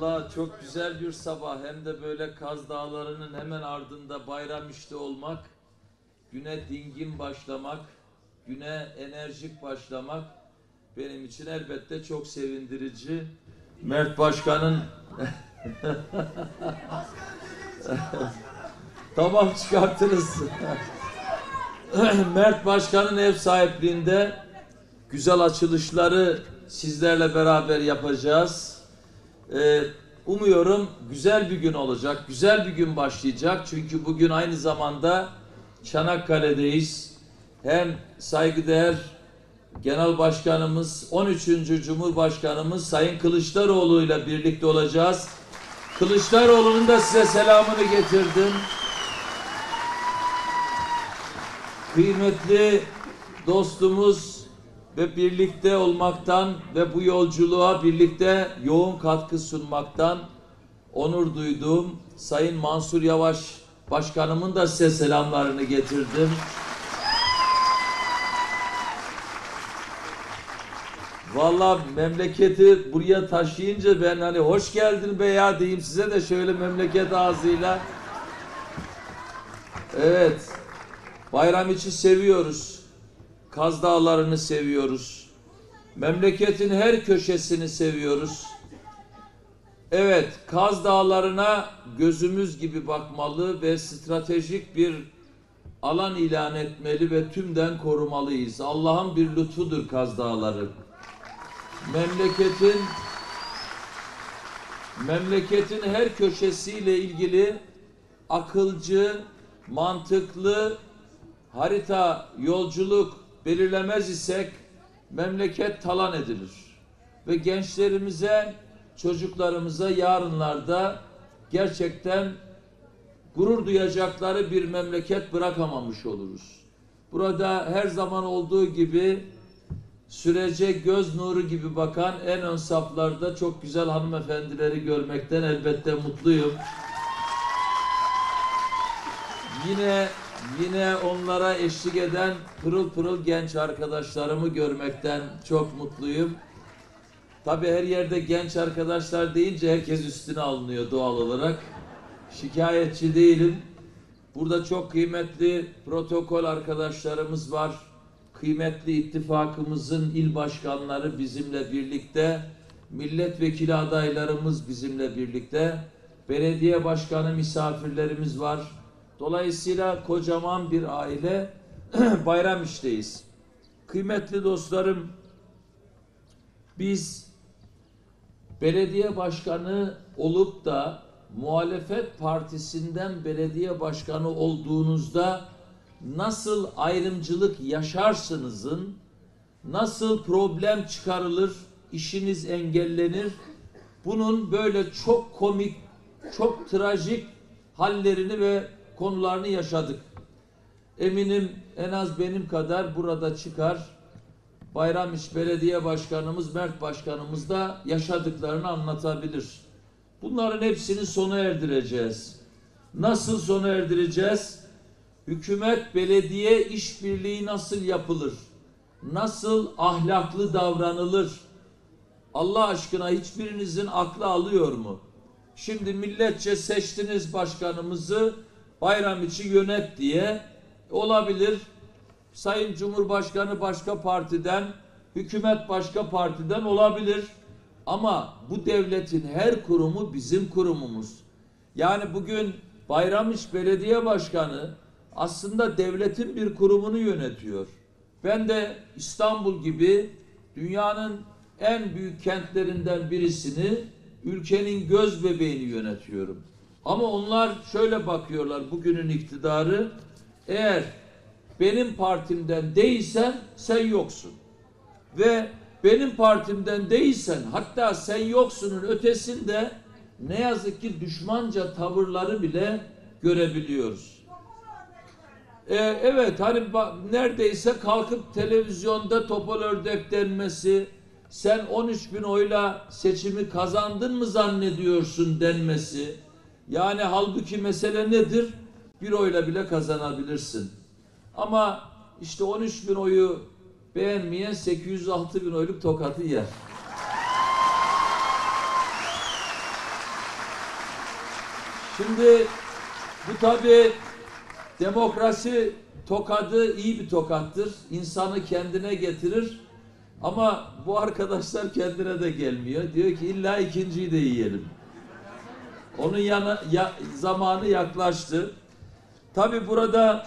Vallahi çok güzel bir sabah hem de böyle Kaz Dağları'nın hemen ardında bayram işte olmak, güne dingin başlamak, güne enerjik başlamak benim için elbette çok sevindirici. Mert Başkan'ın tamam çıkartırız. Mert Başkan'ın ev sahipliğinde güzel açılışları sizlerle beraber yapacağız. Ee, umuyorum güzel bir gün olacak, güzel bir gün başlayacak. Çünkü bugün aynı zamanda Çanakkale'deyiz. Hem saygıdeğer Genel Başkanımız, 13. Cumhurbaşkanımız Sayın Kılıçdaroğlu ile birlikte olacağız. Kılıçdaroğlu'nun da size selamını getirdim. Kıymetli dostumuz ve birlikte olmaktan ve bu yolculuğa birlikte yoğun katkı sunmaktan onur duyduğum Sayın Mansur Yavaş Başkanımın da size selamlarını getirdim. Vallahi memleketi buraya taşıyınca ben hani hoş geldin be ya diyeyim size de şöyle memleket ağzıyla. Evet. Bayram için seviyoruz. Kaz Dağları'nı seviyoruz. Memleketin her köşesini seviyoruz. Evet, Kaz Dağları'na gözümüz gibi bakmalı ve stratejik bir alan ilan etmeli ve tümden korumalıyız. Allah'ın bir lütfudur Kaz Dağları. Memleketin memleketin her köşesiyle ilgili akılcı, mantıklı harita, yolculuk belirlemez isek memleket talan edilir. Ve gençlerimize, çocuklarımıza yarınlarda gerçekten gurur duyacakları bir memleket bırakamamış oluruz. Burada her zaman olduğu gibi sürece göz nuru gibi bakan en ön saflarda çok güzel hanımefendileri görmekten elbette mutluyum. Yine yine onlara eşlik eden pırıl pırıl genç arkadaşlarımı görmekten çok mutluyum. Tabi her yerde genç arkadaşlar deyince herkes üstüne alınıyor doğal olarak. Şikayetçi değilim. Burada çok kıymetli protokol arkadaşlarımız var. Kıymetli ittifakımızın il başkanları bizimle birlikte. Milletvekili adaylarımız bizimle birlikte. Belediye başkanı misafirlerimiz var. Dolayısıyla kocaman bir aile bayram işteyiz. Kıymetli dostlarım, biz belediye başkanı olup da muhalefet partisinden belediye başkanı olduğunuzda nasıl ayrımcılık yaşarsınızın, nasıl problem çıkarılır, işiniz engellenir, bunun böyle çok komik, çok trajik hallerini ve konularını yaşadık. Eminim en az benim kadar burada çıkar. Bayramiç Belediye Başkanımız, Mert Başkanımız da yaşadıklarını anlatabilir. Bunların hepsini sona erdireceğiz. Nasıl sona erdireceğiz? Hükümet belediye işbirliği nasıl yapılır? Nasıl ahlaklı davranılır? Allah aşkına hiçbirinizin aklı alıyor mu? Şimdi milletçe seçtiniz başkanımızı bayram içi yönet diye olabilir. Sayın Cumhurbaşkanı başka partiden, hükümet başka partiden olabilir. Ama bu devletin her kurumu bizim kurumumuz. Yani bugün Bayramiç Belediye Başkanı aslında devletin bir kurumunu yönetiyor. Ben de İstanbul gibi dünyanın en büyük kentlerinden birisini ülkenin göz bebeğini yönetiyorum. Ama onlar şöyle bakıyorlar bugünün iktidarı eğer benim partimden değilsen sen yoksun. Ve benim partimden değilsen hatta sen yoksunun ötesinde ne yazık ki düşmanca tavırları bile görebiliyoruz. Ee, evet hani neredeyse kalkıp televizyonda topal ördek denmesi, sen 13 bin oyla seçimi kazandın mı zannediyorsun denmesi. Yani halbuki mesele nedir? Bir oyla bile kazanabilirsin. Ama işte 13 bin oyu beğenmeyen 806 bin oyluk tokatı yer. Şimdi bu tabi demokrasi tokadı iyi bir tokattır. İnsanı kendine getirir. Ama bu arkadaşlar kendine de gelmiyor. Diyor ki illa ikinciyi de yiyelim. Onun yana, ya, zamanı yaklaştı. Tabi burada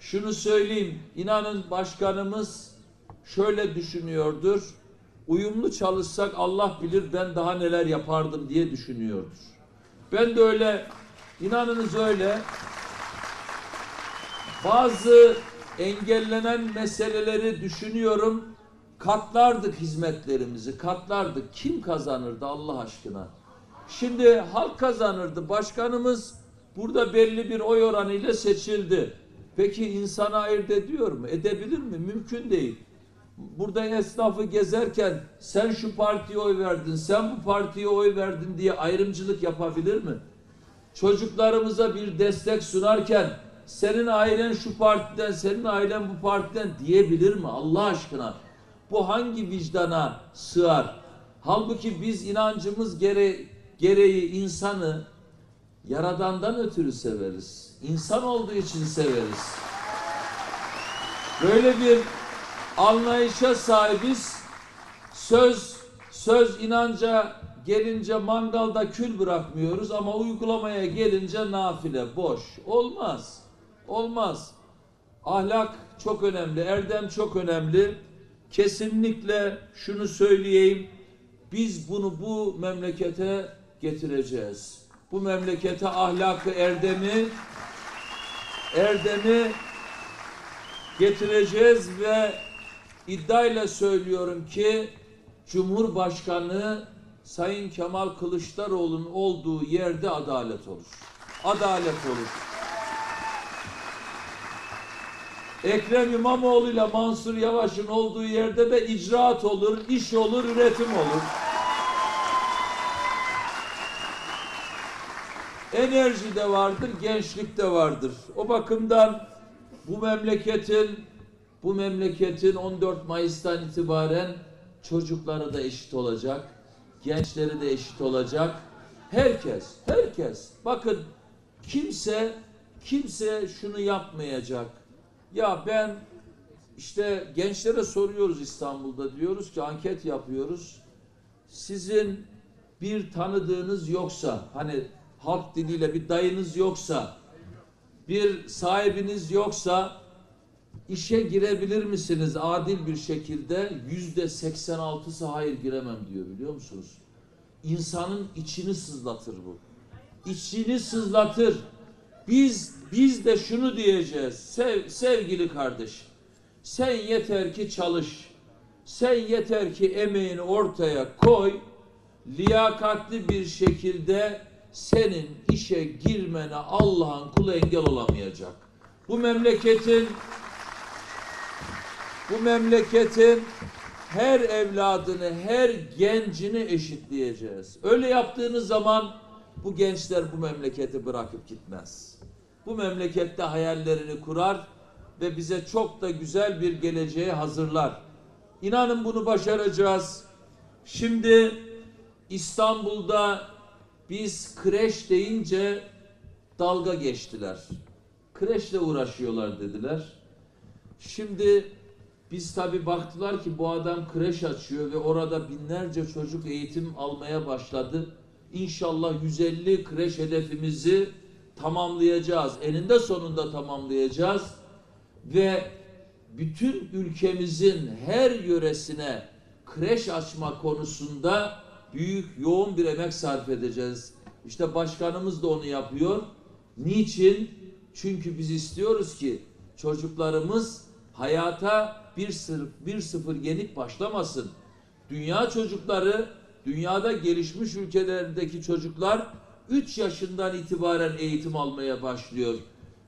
şunu söyleyeyim. İnanın başkanımız şöyle düşünüyordur. Uyumlu çalışsak Allah bilir ben daha neler yapardım diye düşünüyordur. Ben de öyle, inanınız öyle. Bazı engellenen meseleleri düşünüyorum. Katlardık hizmetlerimizi, katlardık. Kim kazanırdı Allah aşkına? Şimdi halk kazanırdı. Başkanımız burada belli bir oy oranıyla seçildi. Peki insana ayırt ediyor mu? Edebilir mi? Mümkün değil. Burada esnafı gezerken sen şu partiye oy verdin, sen bu partiye oy verdin diye ayrımcılık yapabilir mi? Çocuklarımıza bir destek sunarken senin ailen şu partiden, senin ailen bu partiden diyebilir mi Allah aşkına? Bu hangi vicdana sığar? Halbuki biz inancımız gere gereği insanı Yaradan'dan ötürü severiz. İnsan olduğu için severiz. Böyle bir anlayışa sahibiz. Söz söz inanca gelince mangalda kül bırakmıyoruz ama uygulamaya gelince nafile boş. Olmaz. Olmaz. Ahlak çok önemli, erdem çok önemli. Kesinlikle şunu söyleyeyim. Biz bunu bu memlekete getireceğiz. Bu memlekete ahlakı, erdemi erdemi getireceğiz ve iddiayla söylüyorum ki Cumhurbaşkanı Sayın Kemal Kılıçdaroğlu'nun olduğu yerde adalet olur. Adalet olur. Ekrem İmamoğlu ile Mansur Yavaş'ın olduğu yerde de icraat olur, iş olur, üretim olur. Enerji de vardır, gençlik de vardır. O bakımdan bu memleketin bu memleketin 14 Mayıs'tan itibaren çocukları da eşit olacak, gençleri de eşit olacak. Herkes, herkes. Bakın kimse kimse şunu yapmayacak. Ya ben işte gençlere soruyoruz İstanbul'da diyoruz ki anket yapıyoruz. Sizin bir tanıdığınız yoksa hani halk diliyle bir dayınız yoksa bir sahibiniz yoksa işe girebilir misiniz adil bir şekilde? Yüzde 86'sı hayır giremem diyor biliyor musunuz? İnsanın içini sızlatır bu. İçini sızlatır. Biz biz de şunu diyeceğiz. Sev, sevgili kardeş. Sen yeter ki çalış. Sen yeter ki emeğini ortaya koy. Liyakatli bir şekilde senin işe girmene Allah'ın kulu engel olamayacak. Bu memleketin bu memleketin her evladını, her gencini eşitleyeceğiz. Öyle yaptığınız zaman bu gençler bu memleketi bırakıp gitmez. Bu memlekette hayallerini kurar ve bize çok da güzel bir geleceğe hazırlar. İnanın bunu başaracağız. Şimdi İstanbul'da biz kreş deyince dalga geçtiler. Kreşle uğraşıyorlar dediler. Şimdi biz tabi baktılar ki bu adam kreş açıyor ve orada binlerce çocuk eğitim almaya başladı. İnşallah 150 kreş hedefimizi tamamlayacağız. Eninde sonunda tamamlayacağız. Ve bütün ülkemizin her yöresine kreş açma konusunda büyük yoğun bir emek sarf edeceğiz. İşte başkanımız da onu yapıyor. Niçin? Çünkü biz istiyoruz ki çocuklarımız hayata bir sırf bir sıfır yenik başlamasın. Dünya çocukları, dünyada gelişmiş ülkelerindeki çocuklar 3 yaşından itibaren eğitim almaya başlıyor.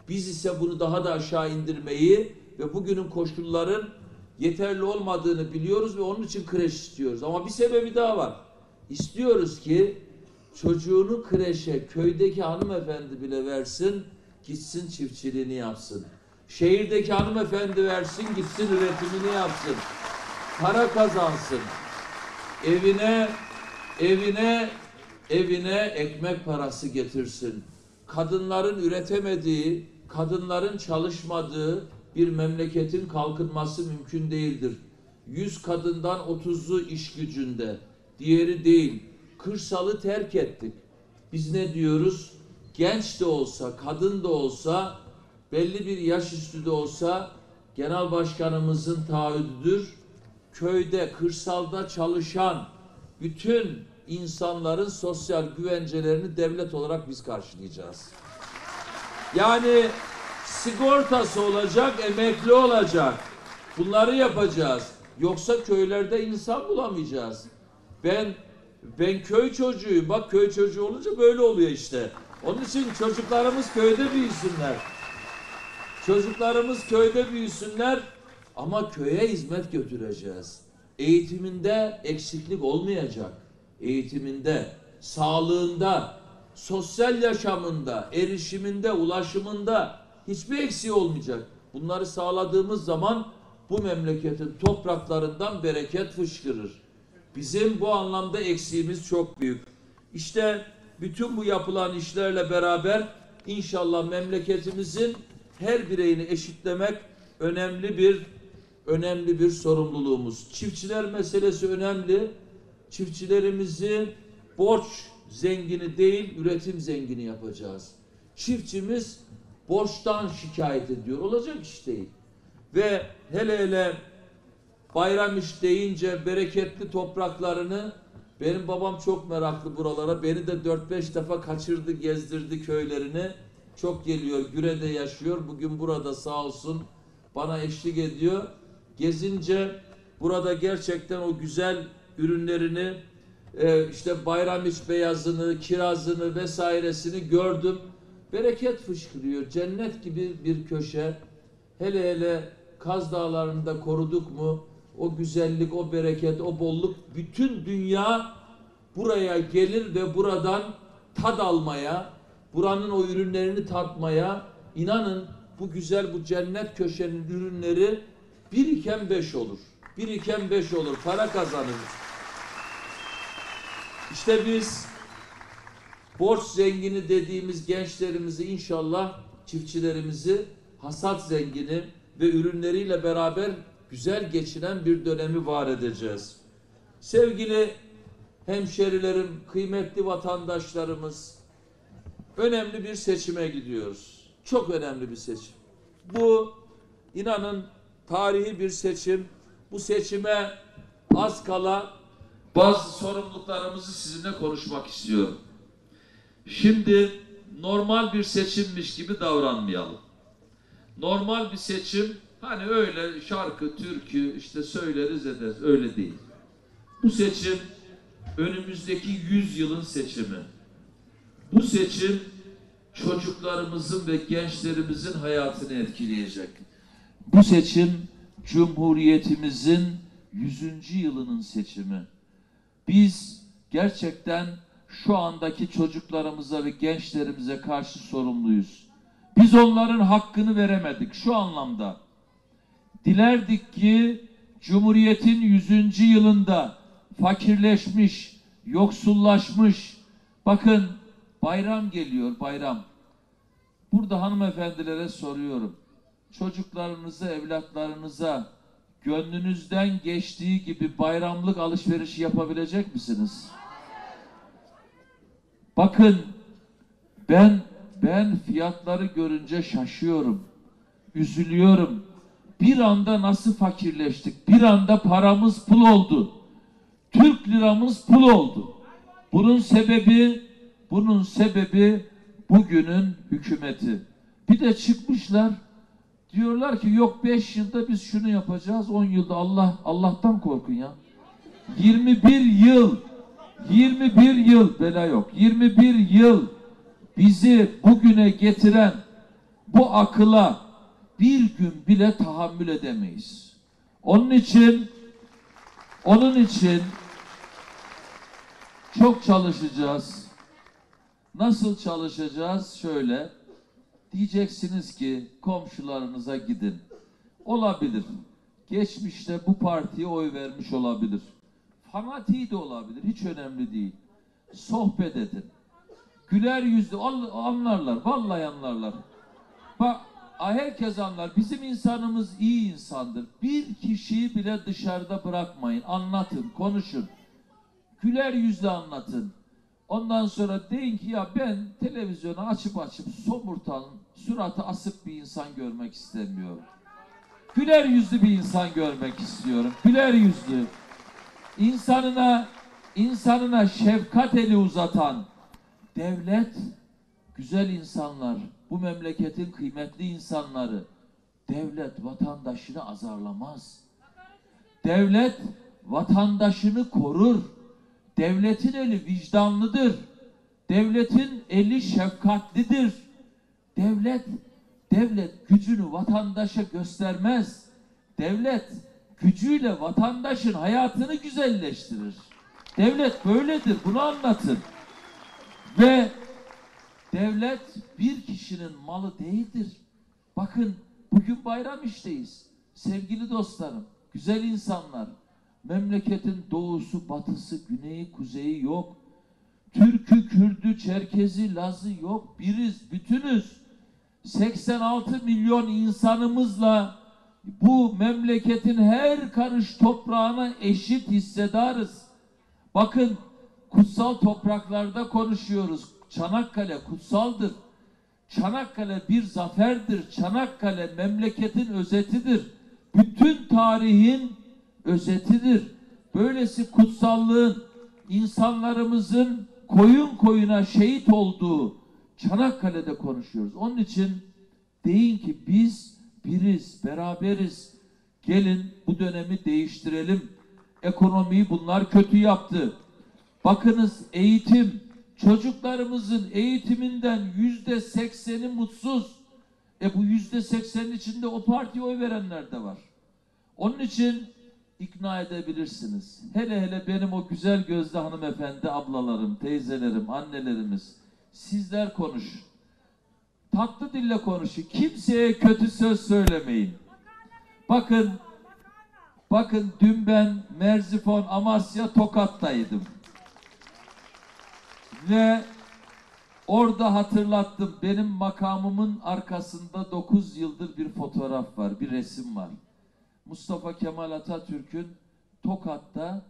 Biz ise bunu daha da aşağı indirmeyi ve bugünün koşulların yeterli olmadığını biliyoruz ve onun için kreş istiyoruz. Ama bir sebebi daha var. İstiyoruz ki çocuğunu kreşe köydeki hanımefendi bile versin, gitsin çiftçiliğini yapsın. Şehirdeki hanımefendi versin, gitsin üretimini yapsın. Para kazansın. Evine evine evine ekmek parası getirsin. kadınların üretemediği, kadınların çalışmadığı bir memleketin kalkınması mümkün değildir. 100 kadından 30'u iş gücünde, diğeri değil. Kırsalı terk ettik. Biz ne diyoruz? Genç de olsa, kadın da olsa, belli bir yaş üstü de olsa genel başkanımızın taahhüdüdür. Köyde, kırsalda çalışan bütün insanların sosyal güvencelerini devlet olarak biz karşılayacağız. Yani sigortası olacak, emekli olacak. Bunları yapacağız. Yoksa köylerde insan bulamayacağız. Ben ben köy çocuğuyum. Bak köy çocuğu olunca böyle oluyor işte. Onun için çocuklarımız köyde büyüsünler. Çocuklarımız köyde büyüsünler ama köye hizmet götüreceğiz. Eğitiminde eksiklik olmayacak. Eğitiminde, sağlığında, sosyal yaşamında, erişiminde, ulaşımında hiçbir eksiği olmayacak. Bunları sağladığımız zaman bu memleketin topraklarından bereket fışkırır. Bizim bu anlamda eksiğimiz çok büyük. İşte bütün bu yapılan işlerle beraber inşallah memleketimizin her bireyini eşitlemek önemli bir önemli bir sorumluluğumuz. Çiftçiler meselesi önemli. Çiftçilerimizi borç zengini değil, üretim zengini yapacağız. Çiftçimiz borçtan şikayet ediyor. Olacak iş değil. Ve hele hele bayram iş deyince bereketli topraklarını benim babam çok meraklı buralara. Beni de 4-5 defa kaçırdı, gezdirdi köylerini. Çok geliyor, Güre'de yaşıyor. Bugün burada sağ olsun bana eşlik ediyor. Gezince burada gerçekten o güzel ürünlerini e, işte bayram iç beyazını, kirazını vesairesini gördüm. Bereket fışkırıyor. Cennet gibi bir köşe. Hele hele Kaz Dağları'nda koruduk mu o güzellik, o bereket, o bolluk bütün dünya buraya gelir ve buradan tad almaya, buranın o ürünlerini tatmaya inanın bu güzel bu cennet köşenin ürünleri bir iken beş olur. Bir iken beş olur. Para kazanırız. İşte biz borç zengini dediğimiz gençlerimizi inşallah çiftçilerimizi hasat zengini ve ürünleriyle beraber güzel geçinen bir dönemi var edeceğiz. Sevgili hemşerilerim, kıymetli vatandaşlarımız, önemli bir seçime gidiyoruz. Çok önemli bir seçim. Bu inanın tarihi bir seçim. Bu seçime az kala bazı sorumluluklarımızı sizinle konuşmak istiyorum. Şimdi normal bir seçimmiş gibi davranmayalım. Normal bir seçim hani öyle şarkı, türkü işte söyleriz ederiz öyle değil. Bu seçim önümüzdeki 100 yılın seçimi. Bu seçim çocuklarımızın ve gençlerimizin hayatını etkileyecek. Bu seçim Cumhuriyetimizin 100. yılının seçimi. Biz gerçekten şu andaki çocuklarımıza ve gençlerimize karşı sorumluyuz. Biz onların hakkını veremedik şu anlamda. Dilerdik ki Cumhuriyet'in 100. yılında fakirleşmiş, yoksullaşmış, bakın bayram geliyor bayram. Burada hanımefendilere soruyorum. Çocuklarınıza, evlatlarınıza gönlünüzden geçtiği gibi bayramlık alışverişi yapabilecek misiniz? Bakın ben ben fiyatları görünce şaşıyorum. Üzülüyorum. Bir anda nasıl fakirleştik? Bir anda paramız pul oldu. Türk liramız pul oldu. Bunun sebebi bunun sebebi bugünün hükümeti. Bir de çıkmışlar diyorlar ki yok 5 yılda biz şunu yapacağız 10 yılda Allah Allah'tan korkun ya. 21 yıl 21 yıl bela yok. 21 yıl bizi bugüne getiren bu akıla bir gün bile tahammül edemeyiz. Onun için onun için çok çalışacağız. Nasıl çalışacağız? Şöyle diyeceksiniz ki komşularınıza gidin. Olabilir. Geçmişte bu partiye oy vermiş olabilir. Fanatiği de olabilir. Hiç önemli değil. Sohbet edin. Güler yüzlü anlarlar. Vallahi anlarlar. Bak herkes anlar. Bizim insanımız iyi insandır. Bir kişiyi bile dışarıda bırakmayın. Anlatın, konuşun. Güler yüzlü anlatın. Ondan sonra deyin ki ya ben televizyonu açıp açıp somurtan, suratı asık bir insan görmek istemiyorum. Güler yüzlü bir insan görmek istiyorum. Güler yüzlü. İnsanına insanına şefkat eli uzatan devlet güzel insanlar, bu memleketin kıymetli insanları devlet vatandaşını azarlamaz. Devlet vatandaşını korur. Devletin eli vicdanlıdır. Devletin eli şefkatlidir. Devlet devlet gücünü vatandaşa göstermez. Devlet gücüyle vatandaşın hayatını güzelleştirir. Devlet böyledir. Bunu anlatın. Ve devlet bir kişinin malı değildir. Bakın bugün bayram işteyiz. Sevgili dostlarım, güzel insanlar. Memleketin doğusu, batısı, güneyi, kuzeyi yok. Türkü, Kürdü, Çerkezi, Lazı yok. Biriz, bütünüz. 86 milyon insanımızla bu memleketin her karış toprağına eşit hissedarız. Bakın kutsal topraklarda konuşuyoruz. Çanakkale kutsaldır. Çanakkale bir zaferdir. Çanakkale memleketin özetidir. Bütün tarihin özetidir. Böylesi kutsallığın insanlarımızın koyun koyuna şehit olduğu Çanakkale'de konuşuyoruz. Onun için deyin ki biz biriz, beraberiz. Gelin bu dönemi değiştirelim. Ekonomiyi bunlar kötü yaptı. Bakınız eğitim, çocuklarımızın eğitiminden yüzde sekseni mutsuz. E bu yüzde seksenin içinde o partiye oy verenler de var. Onun için ikna edebilirsiniz. Hele hele benim o güzel gözlü hanımefendi ablalarım, teyzelerim, annelerimiz. Sizler konuşun. Tatlı dille konuşun. Kimseye kötü söz söylemeyin. Bakın, bakın dün ben Merzifon, Amasya, Tokat'taydım. Ve orada hatırlattım. Benim makamımın arkasında 9 yıldır bir fotoğraf var, bir resim var. Mustafa Kemal Atatürk'ün Tokat'ta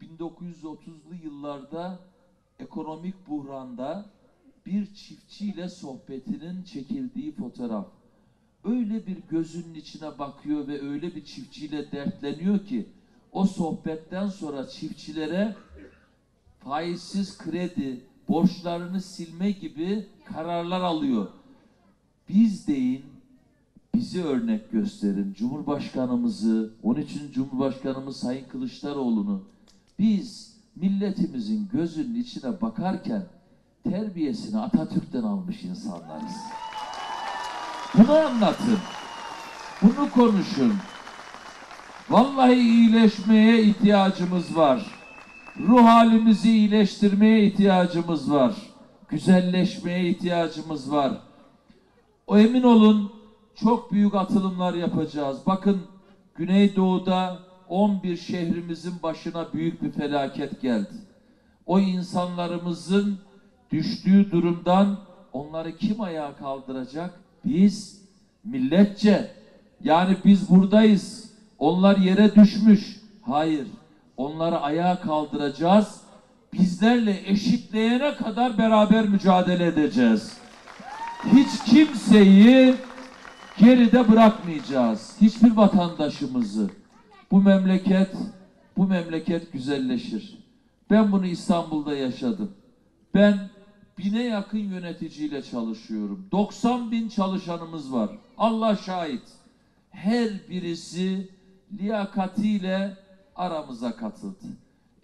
1930'lu yıllarda ekonomik buhranda bir çiftçiyle sohbetinin çekildiği fotoğraf. Öyle bir gözünün içine bakıyor ve öyle bir çiftçiyle dertleniyor ki o sohbetten sonra çiftçilere faizsiz kredi, borçlarını silme gibi kararlar alıyor. Biz deyin, bizi örnek gösterin. Cumhurbaşkanımızı, 13. Cumhurbaşkanımız Sayın Kılıçdaroğlu'nu biz milletimizin gözünün içine bakarken terbiyesini Atatürk'ten almış insanlarız. Bunu anlatın. Bunu konuşun. Vallahi iyileşmeye ihtiyacımız var. Ruh halimizi iyileştirmeye ihtiyacımız var. Güzelleşmeye ihtiyacımız var. O emin olun çok büyük atılımlar yapacağız. Bakın Güneydoğu'da 11 şehrimizin başına büyük bir felaket geldi. O insanlarımızın düştüğü durumdan onları kim ayağa kaldıracak? Biz milletçe. Yani biz buradayız. Onlar yere düşmüş. Hayır. Onları ayağa kaldıracağız. Bizlerle eşitleyene kadar beraber mücadele edeceğiz. Hiç kimseyi geride bırakmayacağız. Hiçbir vatandaşımızı. Bu memleket, bu memleket güzelleşir. Ben bunu İstanbul'da yaşadım. Ben bine yakın yöneticiyle çalışıyorum. 90 bin çalışanımız var. Allah şahit. Her birisi liyakatiyle aramıza katıldı.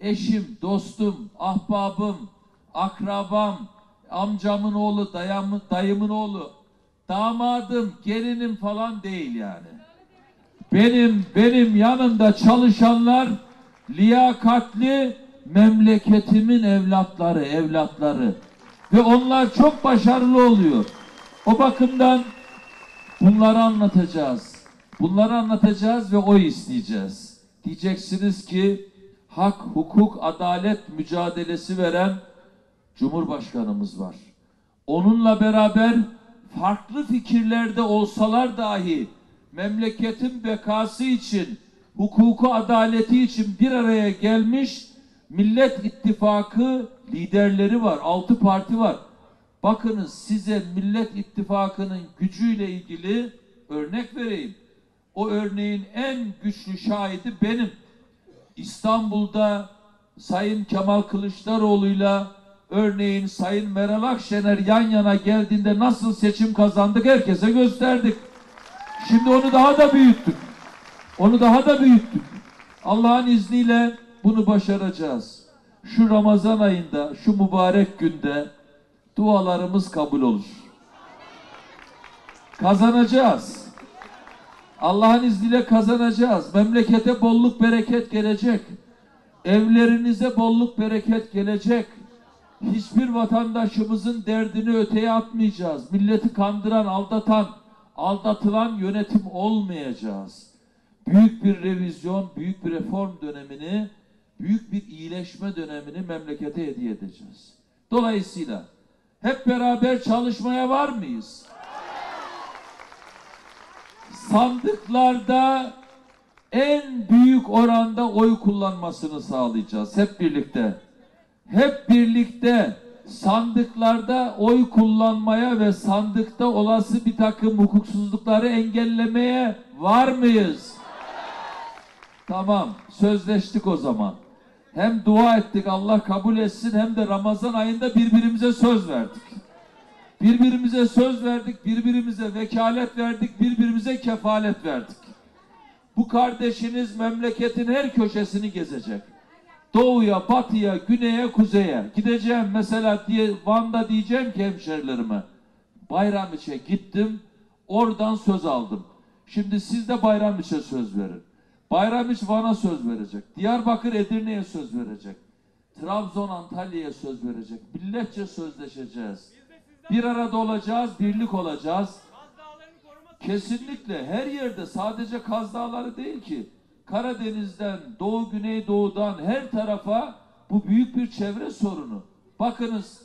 Eşim, dostum, ahbabım, akrabam, amcamın oğlu, dayamın, dayımın oğlu, damadım, gelinim falan değil yani. Benim benim yanımda çalışanlar liyakatli memleketimin evlatları, evlatları. Ve onlar çok başarılı oluyor. O bakımdan bunları anlatacağız. Bunları anlatacağız ve oy isteyeceğiz. Diyeceksiniz ki hak, hukuk, adalet mücadelesi veren Cumhurbaşkanımız var. Onunla beraber farklı fikirlerde olsalar dahi memleketin bekası için, hukuku adaleti için bir araya gelmiş Millet İttifakı liderleri var. Altı parti var. Bakınız size Millet İttifakı'nın gücüyle ilgili örnek vereyim. O örneğin en güçlü şahidi benim. İstanbul'da Sayın Kemal Kılıçdaroğlu'yla örneğin Sayın Meral Akşener yan yana geldiğinde nasıl seçim kazandık herkese gösterdik. Şimdi onu daha da büyüttük. Onu daha da büyüttük. Allah'ın izniyle bunu başaracağız. Şu Ramazan ayında, şu mübarek günde dualarımız kabul olur. Kazanacağız. Allah'ın izniyle kazanacağız. Memlekete bolluk bereket gelecek. Evlerinize bolluk bereket gelecek. Hiçbir vatandaşımızın derdini öteye atmayacağız. Milleti kandıran, aldatan, aldatılan yönetim olmayacağız. Büyük bir revizyon, büyük bir reform dönemini, büyük bir iyileşme dönemini memlekete hediye edeceğiz. Dolayısıyla hep beraber çalışmaya var mıyız? Sandıklarda en büyük oranda oy kullanmasını sağlayacağız hep birlikte. Hep birlikte sandıklarda oy kullanmaya ve sandıkta olası bir takım hukuksuzlukları engellemeye var mıyız? Tamam, sözleştik o zaman. Hem dua ettik Allah kabul etsin hem de Ramazan ayında birbirimize söz verdik. Birbirimize söz verdik, birbirimize vekalet verdik, birbirimize kefalet verdik. Bu kardeşiniz memleketin her köşesini gezecek. Doğuya, batıya, güneye, kuzeye. Gideceğim mesela diye Van'da diyeceğim ki hemşerilerime. Bayramiç'e gittim, oradan söz aldım. Şimdi siz de Bayramiç'e söz verin. Bayramiç Van'a söz verecek. Diyarbakır Edirne'ye söz verecek. Trabzon Antalya'ya söz verecek. Milletçe sözleşeceğiz. Bir arada olacağız, birlik olacağız. Kesinlikle her yerde sadece Kaz Dağları değil ki. Karadeniz'den, Doğu Güneydoğu'dan her tarafa bu büyük bir çevre sorunu. Bakınız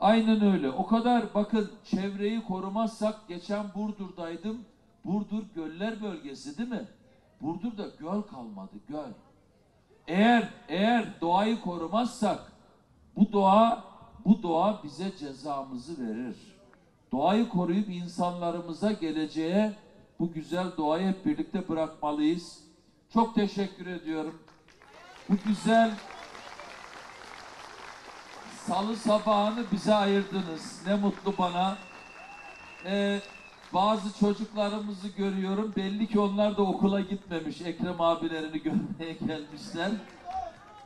aynen öyle. O kadar bakın çevreyi korumazsak geçen Burdur'daydım. Burdur göller bölgesi değil mi? Burdur'da göl kalmadı göl. Eğer eğer doğayı korumazsak bu doğa bu doğa bize cezamızı verir. Doğayı koruyup insanlarımıza geleceğe bu güzel doğayı hep birlikte bırakmalıyız. Çok teşekkür ediyorum. Bu güzel salı sabahını bize ayırdınız. Ne mutlu bana. Ee, bazı çocuklarımızı görüyorum. Belli ki onlar da okula gitmemiş. Ekrem abilerini görmeye gelmişler.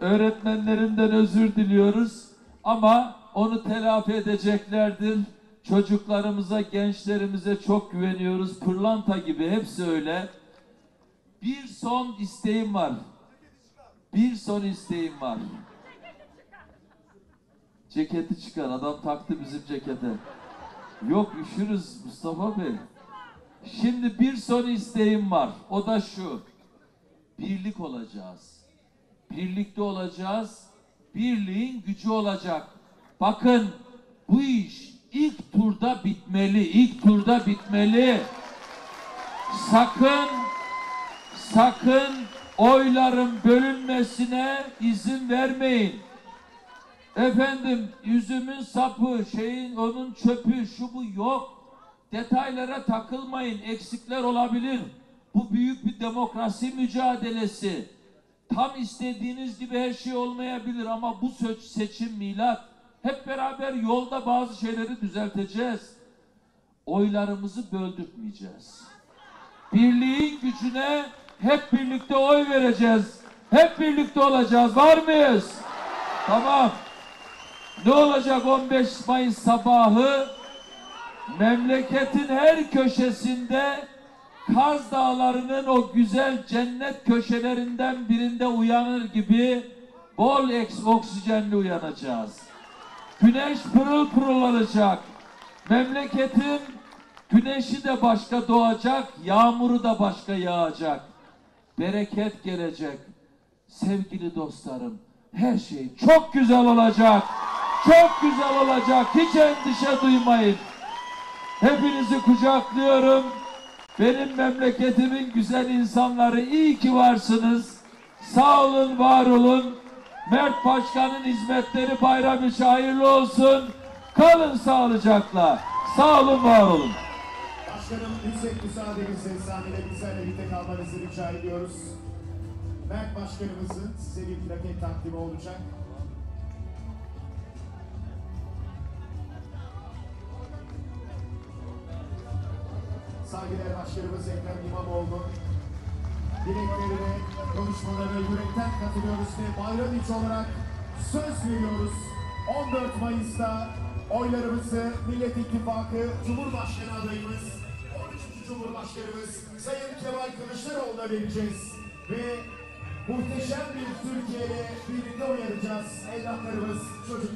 Öğretmenlerinden özür diliyoruz. Ama onu telafi edeceklerdir. Çocuklarımıza, gençlerimize çok güveniyoruz. Pırlanta gibi hepsi öyle. Bir son isteğim var. Bir son isteğim var. Ceketi çıkar. Adam taktı bizim cekete. Yok üşürüz Mustafa Bey. Şimdi bir son isteğim var. O da şu. Birlik olacağız. Birlikte olacağız. Birliğin gücü olacak. Bakın bu iş ilk turda bitmeli. İlk turda bitmeli. Sakın sakın oyların bölünmesine izin vermeyin. Efendim üzümün sapı, şeyin onun çöpü, şu bu yok. Detaylara takılmayın. Eksikler olabilir. Bu büyük bir demokrasi mücadelesi. Tam istediğiniz gibi her şey olmayabilir ama bu seçim milat. Hep beraber yolda bazı şeyleri düzelteceğiz. Oylarımızı böldürtmeyeceğiz. Birliğin gücüne hep birlikte oy vereceğiz. Hep birlikte olacağız. Var mıyız? Tamam. Ne olacak 15 Mayıs sabahı? Memleketin her köşesinde Kaz Dağları'nın o güzel cennet köşelerinden birinde uyanır gibi bol eks oksijenli uyanacağız. Güneş pırıl pırıl olacak. Memleketin güneşi de başka doğacak, yağmuru da başka yağacak. Bereket gelecek. Sevgili dostlarım, her şey çok güzel olacak. çok güzel olacak. Hiç endişe duymayın. Hepinizi kucaklıyorum. Benim memleketimin güzel insanları iyi ki varsınız. Sağ olun, var olun. Mert Başkan'ın hizmetleri bayram içi hayırlı olsun. Kalın sağlıcakla. Sağ olun, var olun. Başkanım yüksek müsaadenizle sahnede bizlerle birlikte kalmanızı rica ediyoruz. Mert Başkanımızın size bir plaket takdimi olacak. Saygıdeğer Başkanımız Ekrem İmamoğlu dileklerine, konuşmalarına yürekten katılıyoruz ve bayram içi olarak söz veriyoruz. 14 Mayıs'ta oylarımızı Millet İttifakı Cumhurbaşkanı adayımız 13. Cumhurbaşkanımız Sayın Kemal Kılıçdaroğlu'na vereceğiz. Ve muhteşem bir Türkiye'ye birlikte uyaracağız. Evlatlarımız, çocuklarımız.